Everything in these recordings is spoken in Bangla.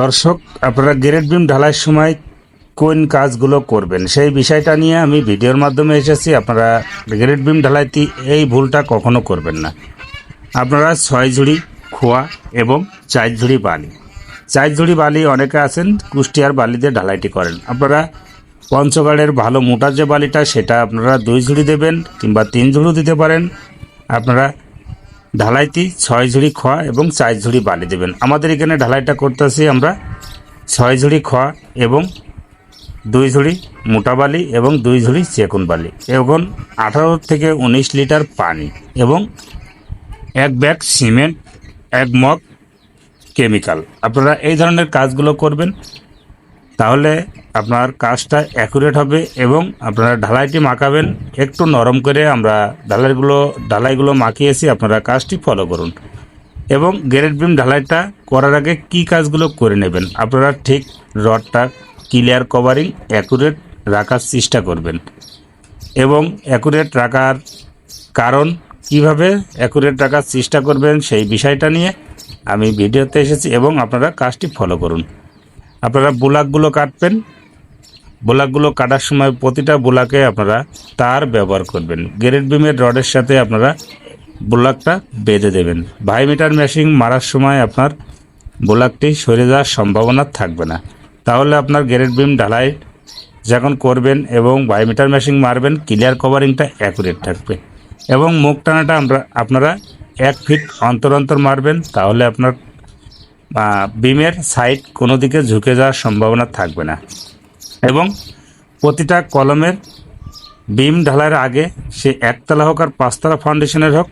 দর্শক, আপনারা গ্রেড বিম ঢালাইয়ের সময় কোন কাজগুলো করবেন? সেই বিষয়টা নিয়ে আমি ভিডিওর মাধ্যমে এসেছি। আপনারা গ্রেড বিম ঢালাইতে এই ভুলটা কখনো করবেন না। আপনারা ছয় ঝুড়ি খোয়া এবং চার ঝুড়ি বালি। চার ঝুড়ি বালি অনেকে আছেন, কুষ্টিয়ার বালি দিয়ে ঢালাইটি করেন। আপনারা পঞ্চগড়ের ভালো মোটার যে বালিটা, সেটা আপনারা দুই ঝুড়ি দেবেন কিংবা তিন ঝুড়ি দিতে পারেন। আপনারা ঢালাইটি ছয় ঝুড়ি খোয়া এবং চার ঝুড়ি বালি দেবেন। আমাদের এখানে ঢালাইটা করতে করতেছি আমরা ছয় ঝুড়ি খোয়া এবং দুই ঝুড়ি মোটা বালি এবং দুই ঝুড়ি চেকুন বালি। এবং আঠারো থেকে উনিশ লিটার পানি এবং এক ব্যাগ সিমেন্ট, এক মগ কেমিক্যাল। আপনারা এই ধরনের কাজগুলো করবেন। তাহলে আপনার কাজটা অ্যাকুরেট হবে এবং আপনারা ঢালাইটি মাখাবেন। একটু নরম করে আমরা ঢালাইগুলো ঢালাইগুলো মাখিয়েছি, আপনারা কাজটি ফলো করুন। এবং গ্রেড বিম ঢালাইটা করার আগে কি কাজগুলো করে নেবেন? আপনারা ঠিক রডটা ক্লিয়ার কভারিং অ্যাকুরেট রাখার চেষ্টা করবেন। এবং অ্যাকুরেট রাখার কারণ কীভাবে অ্যাকুরেট রাখার চেষ্টা করবেন সেই বিষয়টা নিয়ে আমি ভিডিওতে এসেছি এবং আপনারা কাজটি ফলো করুন। আপনারা বুলাকগুলো কাটবেন। বুলাকগুলো কাটার সময় প্রতিটা বুলাকে আপনারা তার ব্যবহার করবেন। গ্রেড বিমের রডের সাথে আপনারা বুলাকটা বেঁধে দেবেন। ভাই মিটার মেশিন মারার সময় আপনার বুলাকটি সরে যাওয়ার সম্ভাবনা থাকবে না। তাহলে আপনার গ্রেড বিম ঢালাই যখন করবেন এবং বায়োমিটার মেশিন মারবেন, ক্লিয়ার কভারিংটা অ্যাকুরেট থাকবে। এবং মুখ টানাটা আমরা, আপনারা এক ফিট অন্তর অন্তর মারবেন, তাহলে আপনার বিমের সাইড কোনো দিকে ঝুঁকে যাওয়ার সম্ভাবনা থাকবে না। এবং প্রতিটা কলমের বিম ঢালার আগে সে একতলা হোক আর পাঁচতলা ফাউন্ডেশনের হোক,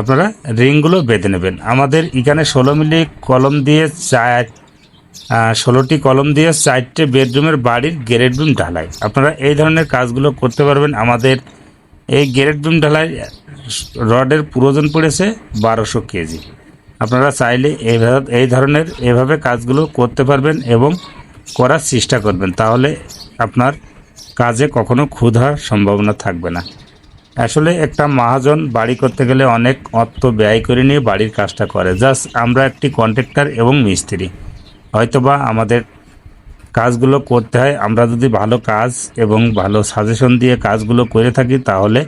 আপনারা রিংগুলো বেঁধে নেবেন। আমাদের এখানে ষোলো মিলি কলম দিয়ে চার ষোলোটি কলম দিয়ে চারটে বেডরুমের বাড়ির গ্রেড বিম ঢালাই। আপনারা এই ধরনের কাজগুলো করতে পারবেন। আমাদের এই গ্রেড বিম ঢালাই রডের প্রয়োজন পড়েছে বারোশো কেজি। আপনারা চাইলে এই ধরনের এভাবে কাজগুলো করতে পারবেন এবং করার চেষ্টা করবেন। তাহলে আপনার কাজে কখনো ক্ষুধ হওয়ার সম্ভাবনা থাকবে না। আসলে একটা মহাজন বাড়ি করতে গেলে অনেক অর্থ ব্যয় করে নিয়ে বাড়ির কাজটা করে। জাস্ট আমরা একটি কন্ট্রাক্টর এবং মিস্ত্রি। হয়তোবা আমাদের কাজগুলো করতে হয়। আমরা যদি ভালো কাজ এবং ভালো সাজেশন দিয়ে কাজগুলো করে থাকি, তাহলে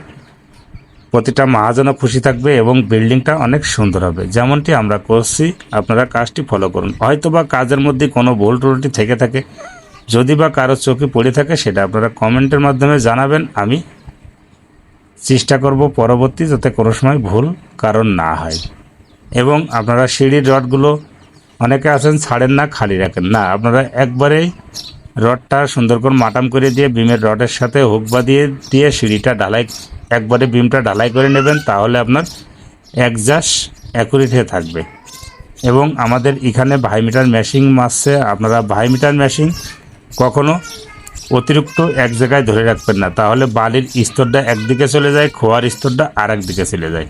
প্রতিটা মহাজনও খুশি থাকবে এবং বিল্ডিংটা অনেক সুন্দর হবে। যেমনটি আমরা করছি, আপনারা কাজটি ফলো করুন। হয়তোবা কাজের মধ্যে কোনো ভুল ত্রুটি থেকে থাকে। যদি বা কারও চোখে পড়ে থাকে, সেটা আপনারা কমেন্টের মাধ্যমে জানাবেন। আমি চেষ্টা করব পরবর্তী যাতে কোনো সময় ভুল কারণ না হয়। এবং আপনারা সিঁড়ির রডগুলো, অনেকে আছেন ছাড়েন না, খালি রাখেন। না, আপনারা একবারেই রডটা সুন্দর করে মাটাম করে দিয়ে, বিমের রডের সাথে হুক বাঁধিয়ে দিয়ে সিঁড়িটা ঢালাই একবারে বিমটা ঢালাই করে নেবেন, তাহলে আপনার একজাস অ্যাকুরেট হয়ে থাকবে। এবং আমাদের এখানে ভাইমিটার মেশিন মাসছে আপনারা ভাইমিটার মেশিন কখনো অতিরিক্ত এক জায়গায় ধরে রাখবেন না। তাহলে বালির স্তরটা একদিকে চলে যায়, খোয়ার স্তরটা আর একদিকে চলে যায়।